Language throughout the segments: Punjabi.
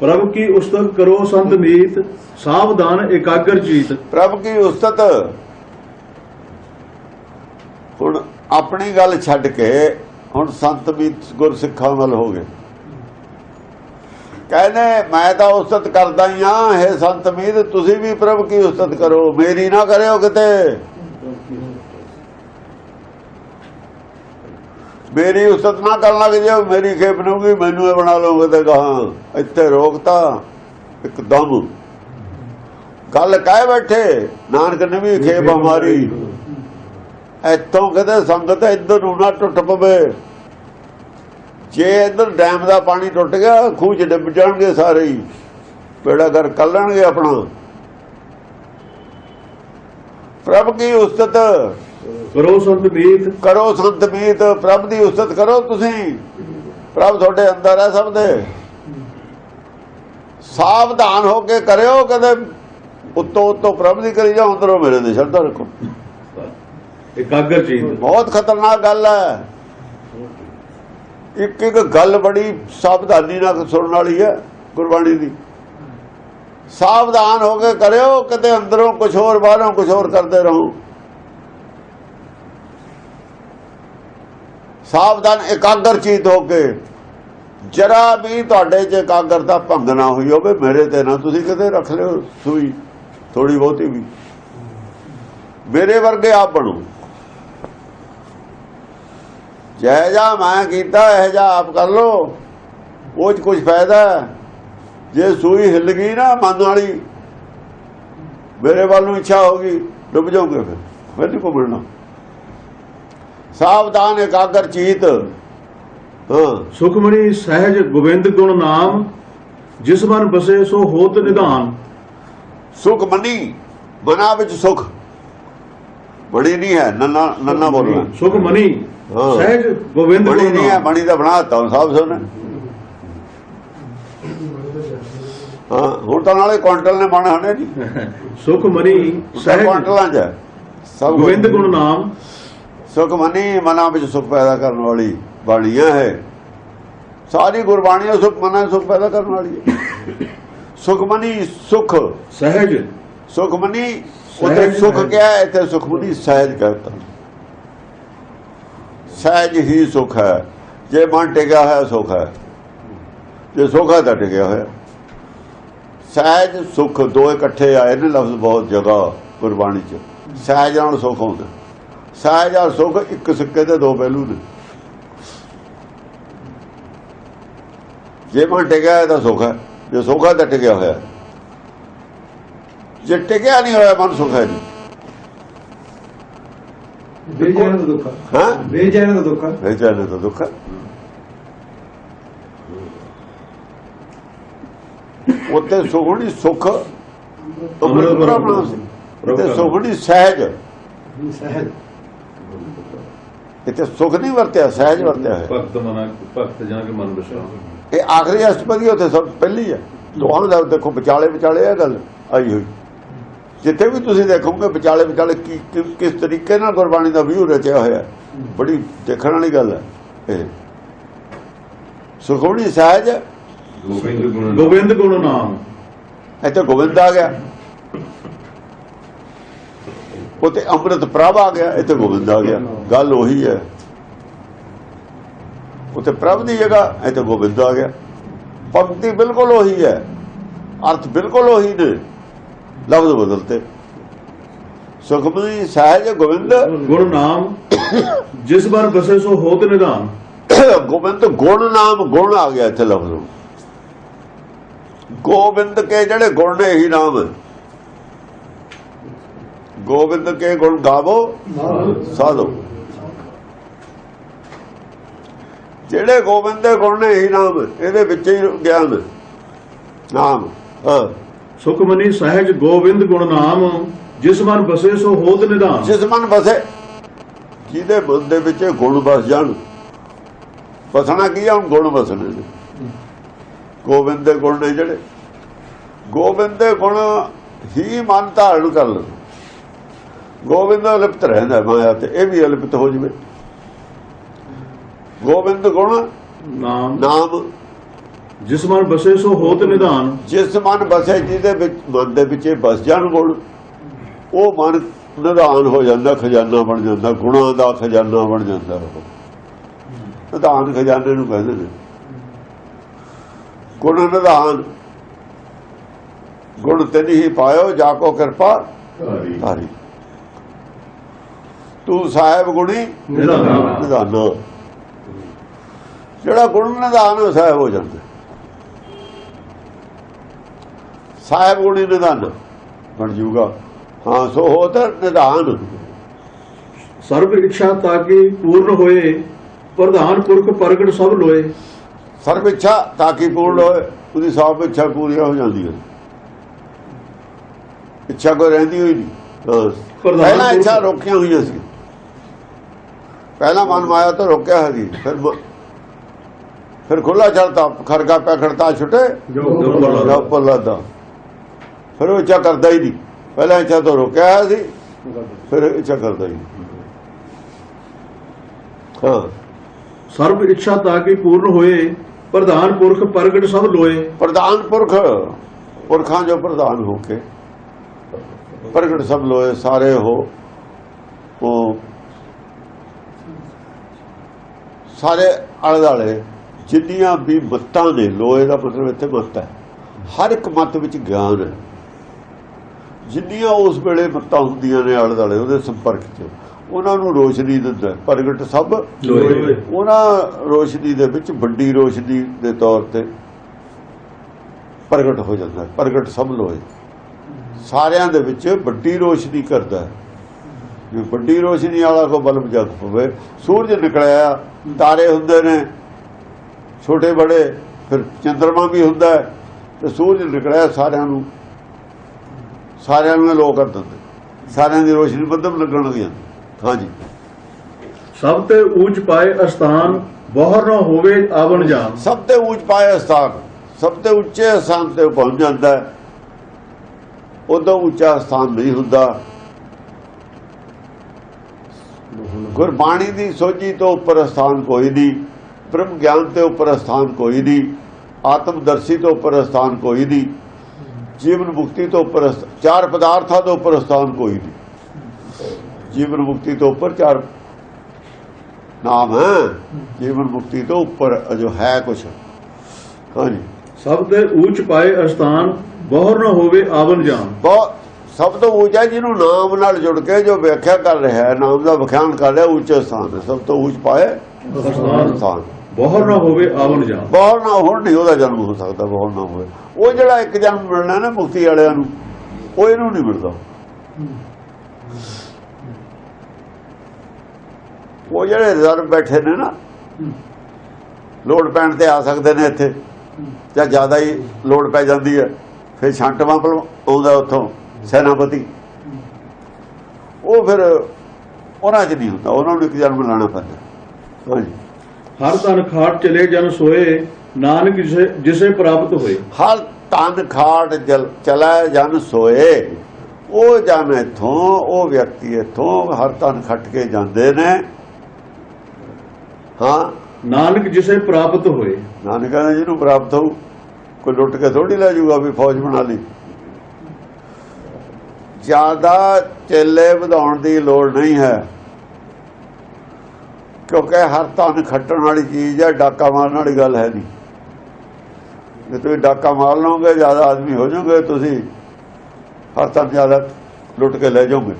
ਪ੍ਰਭ ਕੀ ਉਸਤਤ ਕਰੋ ਸੰਤ ਮੀਤ, ਸਾਵਧਾਨ ਇਕਾਗਰ ਜੀਤ। ਪ੍ਰਭ ਕੀ ਉਸਤਤ? ਹੁਣ ਆਪਣੀ ਗੱਲ ਛੱਡ ਕੇ ਹੁਣ ਸੰਤ ਵੀ ਗੁਰਸਿੱਖਾਂ ਵੱਲ ਹੋ ਗਏ। ਕਹਿੰਦੇ, ਮੈਂ ਤਾਂ ਉਸਤਤ ਕਰਦਾ ਹੀ ਆ ਹੈ ਸੰਤ ਮੀਤ, ਤੁਸੀਂ ਵੀ ਪ੍ਰਭ ਕੀ ਉਸਤਤ ਕਰੋ? ਮੇਰੀ ਨਾ ਕਰਿਓ ਕਿਤੇ। ਮੇਰੀ ਉਸਤਤ ਨਾ ਕਰਨ ਲੱਗ ਜਾਓ ਮੇਰੀ ਖੇਪ ਨੂੰਗੀ ਮੈਨੂੰ ਇਹ ਬਣਾ ਲਓਗੇ ਤੇ ਕਹਾਂ ਇੱਥੇ ਰੋਕਤਾ ਇੱਕਦਮ। ਗੱਲ ਕਹਿ ਬੈਠੇ ਨਾਨਕ ਨੇ ਵੀ ਖੇਪ ਹਮਾਰੀ ਇੱਥੋਂ ਕਹਿੰਦੇ ਸੰਗਤ ਇੱਧਰ ਨੂੰ ਨਾ ਟੁੱਟ ਪਵੇ। ਜੇ ਇੱਧਰ ਡੈਮ ਦਾ ਪਾਣੀ ਟੁੱਟ ਗਿਆ ਖੂਹ ਚ ਡੁੱਬ ਜਾਣਗੇ ਸਾਰੇ ਹੀ। ਬੇੜਾ ਕਰ ਕੱਲਣਗੇ ਆਪਣਾ। ਪ੍ਰਭ ਕੀ ਉਸਤਤ ਕਰੋ ਸੰਤ ਮੀਤ। ਕਰੋ ਸੰਤ ਮੀਤ ਪ੍ਰਭ ਦੀ ਉਸਤਤ ਕਰੋ ਤੁਸੀਂ। ਪ੍ਰਭ ਤੁਹਾਡੇ ਅੰਦਰ ਹੈ ਸਭ ਦੇ। ਸਾਵਧਾਨ ਹੋ ਕੇ ਕਰਿਓ ਕਦੇ ਉੱਤੋਂ ਉੱਤੋਂ ਪ੍ਰਭ ਦੀ ਕਰੀ ਜਾਓ ਅੰਦਰੋਂ ਮੇਰੇ ਦੇ ਸ਼ਰਧਾ ਰੱਖੋ। ਇਕਾਗਰ ਜੀਤ ਬਹੁਤ ਖਤਰਨਾਕ ਗੱਲ ਹੈ। ਇੱਕ ਇੱਕ ਗੱਲ ਬੜੀ ਸਾਵਧਾਨੀ ਨਾਲ ਸੁਣਨ ਵਾਲੀ ਹੈ ਗੁਰਬਾਣੀ ਦੀ। ਸਾਵਧਾਨ ਹੋ ਕੇ ਕਰਿਓ ਕਿਤੇ ਅੰਦਰੋਂ ਕੁਝ ਹੋਰ ਬਾਹਰੋਂ ਕੁਝ ਹੋਰ ਕਰਦੇ ਰਹੋ। ਸਾਵਧਾਨ ਇਕਾਗਰ ਚੀਤ ਹੋ ਕੇ। ਜਰਾ ਵੀ ਤੁਹਾਡੇ 'ਚ ਇਕਾਗਰਤਾ ਭੰਗ ਨਾ ਹੋਈ ਹੋਵੇ, ਮੇਰੇ ਤੇ ਨਾ। ਤੁਸੀਂ ਕਿਤੇ ਰੱਖ ਲਿਓ ਸੂਈ ਥੋੜੀ ਬਹੁਤੀ ਵੀ। ਮੇਰੇ ਵਰਗੇ ਆਪ ਬਣੋ। ਜੈ ਜਾ ਮੈਂ ਕੀਤਾ, ਇਹ ਜਾ ਆਪ ਕਰ ਲੋ ਉਹ ਚ ਕੁਝ ਫਾਇਦਾ ਜੇ ਸੂਈ ਹਿੱਲ ਗਈ ਨਾ, ਮਨ ਵਾਲੀ, ਮੇਰੇ ਵੱਲ ਨੂੰ ਇੱਛਾ ਹੋਗੀ ਡੁੱਬ ਜਾਓਗੇ ਫਿਰ। ਫਿਰ ਨਹੀਂ ਘੁੰਮਣਾ। ਸਾਵਧਾਨ ਇਕਾਗਰ ਚੀਤ। ਹਾਂ। ਸੁਖਮਣੀ ਸਹਿਜ ਗੋਬਿੰਦ ਗੁਣ ਨਾਮ ਜਿਸ ਮਨ ਬਸੇ ਸੋ ਹੋਤ ਨਿਧਾਨ। ਸੁਖ ਮਨੀ ਵਿੱਚ ਸੁਖ। ਬੜੀ ਨਹੀਂ ਹੈ ਨੰਨਾ ਨੰਨਾ ਬੋਲਣਾ। ਸੁਖਮਣੀ। ਸਹਿਜ ਗੋਬਿੰਦ ਗੁਣ ਨਹੀਂ ਹੈ ਬਣੀ ਦਾ ਬਣਾ ਦਿੱਤਾ ਹੁਣ ਸਭ ਸੁਣ। ਹਾਂ ਹੁਣ ਤਾਂ ਨਾਲੇ ਕੁਆਂਟਲ ਨੇ ਬਣਾ ਹਣੇ ਨਹੀਂ ਸੁਖਮਣੀ ਸਹਿਜ ਕੁਆਂਟਲਾਂ 'ਚ। ਸਭ ਗੋਬਿੰਦ ਗੁਣ ਨਾਮ। ਸੁਖ ਮਨੀ ਮਨਾਂ ਵਿੱਚ ਸੁਖ ਪੈਦਾ ਕਰਨ ਵਾਲੀ ਬਾਣੀਆਂ ਹੈ। ਸਾਰੀ ਗੁਰਬਾਣੀ ਸੁਖ ਮਨਾਂ ਸੁਖ ਪੈਦਾ ਕਰਨ ਵਾਲੀ ਹੈ। ਸੁਖਮਨੀ ਸੁਖ। ਸਹਿਜ। ਸੁਖਮਨੀ ਸਹਿਜ ਸੁਖ। ਕਿਹਾ ਹੈ, ਇੱਥੇ ਸੁਖਮਨੀ ਸਹਿਜ ਕਹਤਾ ਸਹਿਜ ਹੀ ਸੁਖ ਹੈ। ਜੇ ਮਨ ਟਿਕਿਆ ਹੋਇਆ ਸੁਖ ਹੈ। ਜੇ ਸੁਖ ਹੈ ਤਾਂ ਟਿਕਿਆ ਹੋਇਆ। ਸਹਿਜ ਸੁਖ ਦੋ ਇਕੱਠੇ ਆਏ ਨੇ ਲਫ਼ਜ਼ ਬਹੁਤ ਜਗ੍ਹਾ ਗੁਰਬਾਣੀ ਚ। ਸਹਿਜ ਨਾਲ ਸੁਖ ਹੁੰਦਾ। ਸਹਿਜ ਔਰ ਸੁਖ ਇੱਕ ਸਿੱਕੇ ਦੇ ਦੋ ਪਹਿਲੂ ਨੇ। ਜੇ ਮਨ ਟਿਕਿਆ ਤਾਂ ਸੁਖ ਹੈ ਜੇ ਸੁਖ ਤਾਂ ਟਿਕਿਆ ਹੋਇਆ। ਜੇ ਟਿਕਿਆ ਨਹੀਂ ਹੋਇਆ ਮਨ ਸੁਖ ਹੈ ਨਹੀਂ ਬੇਜੈਨ ਦਾ ਦੁੱਖ ਹਾਂ। ਬੇਜੈਨ ਦਾ ਦੁੱਖ ਉੱਤੇ ਸੁਖਣੀ ਸੁਖ ਅੰਮ੍ਰਿਤ ਪ੍ਰਾਪਣਾ ਸੀ। ਤੇ ਸੁਖਣੀ ਸਹਿਜ। ਸਹਿਜ। ਇੱਥੇ ਸੁਖ ਨਹੀਂ ਵਰਤਿਆ ਸਹਿਜ ਵਰਤਿਆ ਹੈ ਭਗਤ ਮਨਾ ਭਗਤ ਜਨ ਕੇ ਮਨ ਬਸਾ ਇਹ ਆਖਰੀ ਅਸ਼ਟਪਦੀ ਉੱਥੇ ਸਭ ਪਹਿਲੀ ਹੈ ਦੋਹਾਂ ਦਾ ਦੇਖੋ ਵਿਚਾਲੇ ਵਿਚਾਲੇ ਇਹ ਗੱਲ ਆਈ ਹੋਈ। ਜਿੱਥੇ ਵੀ ਤੁਸੀਂ ਦੇਖੋਗੇ ਵਿਚਾਲੇ ਵਿਚਾਲੇ ਕੀ ਕਿਸ ਤਰੀਕੇ ਨਾਲ ਗੁਰਬਾਣੀ ਦਾ ਵਿਊ ਰਚਿਆ ਹੋਇਆ। ਬੜੀ ਦੇਖਣ ਵਾਲੀ ਗੱਲ ਹੈ ਇਹ। ਸੁਖਮਣੀ ਸਹਿਜ ਗੋਬਿੰਦ ਗੋਬਿੰਦ ਗੁਣ ਨਾਮ। ਇੱਥੇ ਗੋਬਿੰਦ ਆ ਗਿਆ। ਉੱਥੇ ਅੰਮ੍ਰਿਤ ਪ੍ਰਭ ਆ ਗਿਆ ਇੱਥੇ ਗੋਬਿੰਦ ਆ ਗਿਆ। ਗੱਲ ਉਹੀ ਹੈ। ਉੱਥੇ ਪ੍ਰਭ ਦੀ ਜਗ੍ਹਾ ਇੱਥੇ ਗੋਬਿੰਦ ਆ ਗਿਆ। ਪੰਕਤੀ ਬਿਲਕੁਲ ਉਹੀ ਹੈ। ਅਰਥ ਬਿਲਕੁਲ ਉਹੀ ਨੇ ਲਫ਼ਜ਼ ਬਦਲਤੇ। ਸੁਖਮਨੀ ਸਹਿਜ ਗੋਬਿੰਦ। ਗੁਣ ਨਾਮ ਜਿਸ ਮਨ ਬਸੇ ਸੋ ਹੋਤ ਨਿਧਾਨ। ਗੋਬਿੰਦ ਗੁਣ ਨਾਮ ਗੁਣ ਆ ਗਿਆ ਇੱਥੇ ਲਫ਼ਜ਼ ਗੋਬਿੰਦ ਕੇ ਜਿਹੜੇ ਗੁਣ ਨੇ ਇਹੀ ਨਾਮ ਹੈ। ਗੋਬਿੰਦ ਕੇ ਗੁਣ ਗਾਵੋ ਸਾਧੋ। ਜਿਹੜੇ ਗੋਬਿੰਦ ਦੇ ਗੁਣ ਨੇ ਇਹੀ ਨਾਮ ਹੈ, ਇਹਦੇ ਵਿੱਚ ਹੀ ਗਿਆਨ। ਹੈ। ਨਾਮ ਹਾਂ। ਸੁਖਮਨੀ ਸਹਿਜ ਗੋਬਿੰਦ ਗੁਣ ਨਾਮ ਜਿਸ ਮਨ ਬਸੇ ਸੋ ਹੋਤ ਨਿਧਾਨ। ਜਿਸ ਮਨ ਬਸੇ ਜਿਹਦੇ ਮਨ ਦੇ ਵਿੱਚ ਗੁਣ ਵਸ ਜਾਣ। ਬਸਣਾ ਕੀ ਆ? ਗੁਣ ਬਸਣੇ ਨੇ। ਗੋਬਿੰਦ ਦੇ ਗੁਣ ਨੇ ਜਿਹੜੇ। ਗੋਬਿੰਦ ਦੇ ਗੁਣ ਹੀ ਮਨ ਧਾਰਨ ਕਰ ਲੈਣ ਗੋਬਿੰਦ ਅਲਿਪਤ ਰਹਿੰਦਾ ਮਾਇਆ ਤੇ ਇਹ ਵੀ ਅਲਿਪਤ ਹੋ ਜਵੇ। ਗੋਬਿੰਦ ਗੁਣ ਨਾਮ। ਨਾਮ। ਜਿਸ ਮਨ ਬਸੇ ਸੋ ਹੋਤ ਨਿਧਾਨ। ਜਿਸ ਮਨ ਬਸੇ ਜਿਹਦੇ ਵਿੱਚ ਮਨ ਦੇ ਵਿੱਚ ਬਸ ਜਾਣ ਗੁਣ ਉਹ ਮਨ ਨਿਧਾਨ ਹੋ ਜਾਂਦਾ ਖਜ਼ਾਨਾ ਬਣ ਜਾਂਦਾ ਗੁਣਾਂ ਦਾ ਖਜ਼ਾਨਾ ਬਣ ਜਾਂਦਾ ਉਹ। ਨਿਧਾਨ ਖਜ਼ਾਨੇ ਨੂੰ ਕਹਿੰਦੇ ਨੇ। ਗੁਣ ਨਿਧਾਨ। ਗੁਣ ਤੇ ਨਹੀਂ ਪਾਇਓ ਜਾ ਕੋ ਕਿਰਪਾ ਧਾਰੀ। ਤੂੰ ਸਾਹਿਬ ਗੁਣੀ ਨਿਧਾਨ। ਜਿਹੜਾ ਗੁਣ ਨਿਧਾਨ ਉਹ ਸਾਹਿਬ ਹੋ ਜਾਂਦਾ। ਸਾਹਿਬ ਗੁਣੀ ਨਿਧਾਨ ਬਣ ਜੂਗਾ ਹਾਂ ਸੋ ਹੋ ਤਾਂ ਨਿਧਾਨ। ਸਰਬ ਇੱਛਾ ਤਾਂ ਕਿ ਪੂਰਨ ਹੋਏ ਪ੍ਰਧਾਨ ਪੁਰਖ ਪ੍ਰਗਟ ਸਭ ਲੋਏ। ਸਰਬ ਇੱਛਾ ਤਾਂ ਕਿ ਪੂਰਨ ਹੋਏ ਉਹਦੀ ਸਭ ਇੱਛਾ ਪੂਰੀ ਹੋ ਜਾਂਦੀ ਹੈ ਇੱਛਾ ਕੋਈ ਰਹਿੰਦੀ ਹੋਈ ਨਹੀਂ। ਪਹਿਲਾਂ ਇੱਛਾ ਰੋਕੀਆਂ ਹੋਈਆਂ ਸੀ। ਪਹਿਲਾਂ ਮਨ ਮਾਇਆ ਤੋਂ ਰੋਕਿਆ ਹੈ ਜੀ ਫਿਰ ਫਿਰ ਖੁੱਲਾ ਚੜਤਾ ਖਰਗਾ ਪੈ ਖੜਤਾ ਛੁੱਟੇ। ਜੋ ਪੱਲਾਦਾ ਫਿਰ ਉਹ ਇੱਛਾ ਕਰਦਾ ਹੀ ਨਹੀਂ। ਪਹਿਲਾਂ ਇੱਛਾ ਤੋਂ ਰੋਕਿਆ ਹੋਇਆ ਸੀ। ਫਿਰ ਇੱਛਾ ਕਰਦਾ। ਹਾਂ। ਸਰਬ ਇੱਛਾ ਤਾਂ ਕਿ ਪੂਰਨ ਹੋਏ ਪ੍ਰਧਾਨ ਪੁਰਖ ਪ੍ਰਗਟ ਸਭ ਲੋਏ। ਪ੍ਰਧਾਨ ਪੁਰਖ ਪੁਰਖਾਂ ਜੋ ਪ੍ਰਧਾਨ ਹੋ ਕੇ ਪ੍ਰਗਟ ਸਭ ਲੋਏ ਸਾਰੇ ਹੋ ਉਹ ਸਾਰੇ ਆਲੇ ਦੁਆਲੇ ਜਿੰਨੀਆਂ ਵੀ ਮੱਤਾਂ ਨੇ ਲੋਏ ਦਾ ਮਤਲਬ ਇੱਥੇ ਮੱਤ ਹੈ। ਹਰ ਇੱਕ ਮੱਤ ਵਿੱਚ ਗਿਆਨ ਹੈ। ਜਿੰਨੀਆਂ ਉਸ ਵੇਲੇ ਮੱਤਾਂ ਹੁੰਦੀਆਂ ਨੇ ਆਲੇ ਦੁਆਲੇ ਉਹਦੇ ਸੰਪਰਕ 'ਚ ਉਹਨਾਂ ਨੂੰ ਰੋਸ਼ਨੀ ਦਿੰਦਾ। ਪ੍ਰਗਟ ਸਭ ਉਹਨਾਂ ਰੋਸ਼ਨੀ ਦੇ ਵਿੱਚ ਵੱਡੀ ਰੋਸ਼ਨੀ ਦੇ ਤੌਰ ਤੇ ਪ੍ਰਗਟ ਹੋ ਜਾਂਦਾ ਪ੍ਰਗਟ ਸਭ ਲੋਏ ਸਾਰਿਆਂ ਦੇ ਵਿੱਚ ਵੱਡੀ ਰੋਸ਼ਨੀ ਕਰਦਾ ਹੈ। ਵੱਡੀ ਰੋਸ਼ਨੀ ਵਾਲਾ ਕੋ ਬਲਬ ਜਗ ਪਵੇ। ਸੂਰਜ ਨਿਕਲਿਆ ਤਾਰੇ ਹੁੰਦੇ ਨੇ ਛੋਟੇ ਬੜੇ ਫਿਰ ਚੰਦਰਮਾ ਵੀ ਹੁੰਦਾ ਹੈ ਤੇ ਸੂਰਜ ਨਿਕਲਿਆ ਸਾਰਿਆਂ ਨੂੰ। ਸਾਰਿਆਂ ਨੂੰ ਲੋਕ ਕਰ ਦਿੰਦੇ। ਸਾਰਿਆਂ ਦੀ ਰੋਸ਼ਨੀ ਮੱਧਮ ਲੱਗਣ ਲੱਗ ਜਾਂਦੀ ਹਾਂਜੀ ਸਭ ਤੇ ਉੱਚ ਪਾਏ ਅਸਥਾਨ ਬਹੁਰ ਨਾ ਹੋਵੇ ਆਵਣ ਜਾਨ। ਸਭ ਤੋਂ ਉੱਚ ਪਾਇਆ ਸਥਾਨ ਸਭ ਤੋਂ ਉੱਚੇ ਸਥਾਨ ਤੇ ਪਹੁੰਚ ਜਾਂਦਾ ਉਦੋਂ ਉੱਚਾ ਸਥਾਨ ਨਹੀਂ ਹੁੰਦਾ। ਗੁਰਬਾਣੀ ਦੀ ਸੋਝੀ ਤੋਂ ਉੱਪਰ ਸਥਾਨ ਕੋਈ ਨਹੀਂ ਬ੍ਰਹਮ ਗਿਆਨ ਤੇ ਉੱਪਰ ਸਥਾਨ ਕੋਈ ਨਹੀਂ ਆਤਮਦਰਸ਼ੀ ਤੋਂ ਉੱਪਰ ਸਥਾਨ ਕੋਈ ਨਹੀਂ ਜੀਵਨ ਮੁਕਤੀ ਤੋਂ ਉੱਪਰ ਚਾਰ ਪਦਾਰਥਾਂ ਤੋਂ ਉੱਪਰ ਸਥਾਨ ਕੋਈ ਨਹੀਂ। ਜੀਵਨ ਮੁਕਤੀ ਤੋਂ ਉੱਪਰ ਚਾਰ ਨਾਮ ਹੈ ਜੀਵਨ ਮੁਕਤੀ ਤੋਂ ਉੱਪਰ ਜੋ ਹੈ ਕੁਛ। ਹਾਂਜੀ। ਸਭ ਤੇ ਉੱਚ ਪਾਏ ਅਸਥਾਨ ਬਹੁਰ ਨਾ ਹੋਵੇ ਆਵਣ ਜਾਨ ਬਹੁਤ ਸਭ ਤੋਂ ਉੱਚਾ ਜਿਹਨੂੰ ਨਾਮ ਨਾਲ ਜੁੜ ਕੇ ਜੋ ਵਿਆਖਿਆ ਕਰ ਰਿਹਾ ਹੈ ਨਾਮ ਦਾ ਵਿਖਿਆਨ ਕਰ ਰਿਹਾ ਉੱਚਾ ਸਥਾਨ ਸਭ ਤੋਂ ਉੱਚ ਪਾਏ ਸਥਾਨ। ਬਹੁਰ ਨਾ ਹੋਵੇ ਆਵਣ ਜਾਨ ਬਹੁਤ ਨਾ ਹੋਣ ਨਹੀਂ ਉਹਦਾ ਜਨਮ ਹੋ ਸਕਦਾ ਬਹੁਤ ਨਾ ਹੋਵੇ। ਉਹ ਜਿਹੜਾ ਇੱਕ ਜਨਮ ਮਿਲਣਾ ਨਾ ਮੁਕਤੀ ਵਾਲਿਆਂ ਨੂੰ ਉਹ ਇਹਨੂੰ ਨਹੀਂ ਮਿਲਦਾ। ਉਹ ਜਿਹੜੇ ਰਿਜ਼ਰਵ ਬੈਠੇ ਨੇ ਨਾ ਲੋਡ ਪੈਣ ਤੇ ਆ ਸਕਦੇ ਨੇ ਇੱਥੇ ਜਾਂ ਜ਼ਿਆਦਾ ਹੀ ਲੋਡ ਪੈ ਜਾਂਦੀ ਹੈ ਫਿਰ ਛੰਟ ਵਾਂਪਲ ਆਉਂਦਾ ਉੱਥੋਂ। ਸੈਨਾਪਤੀ। ਉਹ ਫਿਰ ਉਹਨਾਂ 'ਚ ਨਹੀਂ ਹੁੰਦਾ ਉਹਨਾਂ ਨੂੰ ਇੱਕ ਜਨਮ ਲੈਣਾ ਪੈਂਦਾ। ਹਾਂਜੀ। ਹਰ ਤਨ ਖਾਟ ਚਲੇ ਜਨ ਸੋਏ ਨਾਨਕ ਜਿਸੇ ਪ੍ਰਾਪਤ ਹੋਏ। ਹਰ ਤਨ ਖਾਟ ਚਲਾ ਜਨ ਸੋਏ। ਉਹ ਜਨ ਇਥੋਂ ਉਹ ਵਿਅਕਤੀ ਇਥੋਂ ਹਰ ਤਨ ਖੱਟ ਕੇ ਜਾਂਦੇ ਨੇ। ਹਾਂ। ਨਾਨਕ ਜਿਸੇ ਪ੍ਰਾਪਤ ਹੋਏ। ਨਾਨਕ ਕਹਿੰਦਾ ਜਿਹਨੂੰ ਪ੍ਰਾਪਤ ਹੋਊ ਕੋਈ ਲੁੱਟ ਕੇ ਥੋੜੀ ਲੈ ਜਾਊਗਾ ਵੀ ਫੌਜ ਬਣਾ ਲਈ। ਜ਼ਿਆਦਾ ਚੇਲੇ ਵਧਾਉਣ ਦੀ ਲੋੜ ਨਹੀਂ ਹੈ। ਕਿਉਂਕਿ ਹਰ ਤਨ ਖੱਟਣ ਵਾਲੀ ਚੀਜ਼ ਹੈ, ਡਾਕਾ ਮਾਰਨ ਵਾਲੀ ਗੱਲ ਹੈ ਨਹੀਂ। ਜੇ ਤੁਸੀਂ ਡਾਕਾ ਮਾਰ ਲਓਗੇ, ਜ਼ਿਆਦਾ ਆਦਮੀ ਹੋ ਜਾਓਗੇ, ਤੁਸੀਂ ਹਰ ਤਨ ਜ਼ਿਆਦਾ ਲੁੱਟ ਕੇ ਲੈ ਜਾਓਗੇ।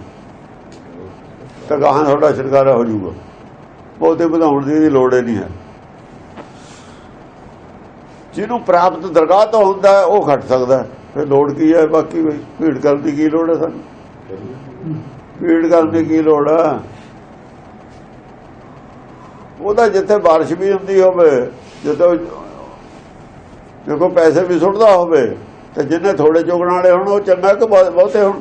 ਤਾਂ ਗਾਹਾਂ ਤੁਹਾਡਾ ਛੁਟਕਾਰਾ ਹੋ ਜਾਊਗਾ। ਬਹੁਤੇ ਵਧਾਉਣ ਦੀ ਲੋੜ ਹੀ ਨਹੀਂ ਹੈ। ਜਿਹਨੂੰ ਪ੍ਰਾਪਤ ਦਰਗਾਹ ਤੋਂ ਹੁੰਦਾ, ਉਹ ਖੱਟ ਸਕਦਾ ਹੈ। ਫਿਰ ਲੋੜ ਕੀ ਹੈ? ਬਾਕੀ ਵੀ ਭੀੜ ਕਰਨ ਦੀ ਕੀ ਲੋੜ ਹੈ ਸਾਨੂੰ? ਭੀੜ ਕਰਨ ਦੀ ਕੀ ਲੋੜ ਹੈ ਉਹਦਾ ਜਿੱਥੇ ਬਾਰਿਸ਼ ਵੀ ਹੁੰਦੀ ਹੋਵੇ ਜਦੋਂ ਦੇਖੋ ਪੈਸੇ ਵੀ ਸੁੱਟਦਾ ਹੋਵੇ ਤੇ ਜਿੰਨੇ ਥੋੜੇ ਚੁਗਣ ਵਾਲੇ ਹੋਣ ਉਹ ਚੰਗਾ ਕਿ ਬਹੁਤ- ਹੋਣ।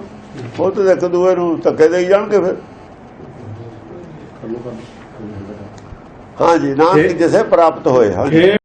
ਬਹੁਤ ਇੱਕ ਦੂਏ ਨੂੰ ਧੱਕੇ ਦੇਈ ਜਾਣਗੇ ਫਿਰ। ਹਾਂਜੀ ਨਾਨਕ ਜਿਸੇ ਪ੍ਰਾਪਤ ਹੋਏ। ਹਾਂਜੀ। ਖੇ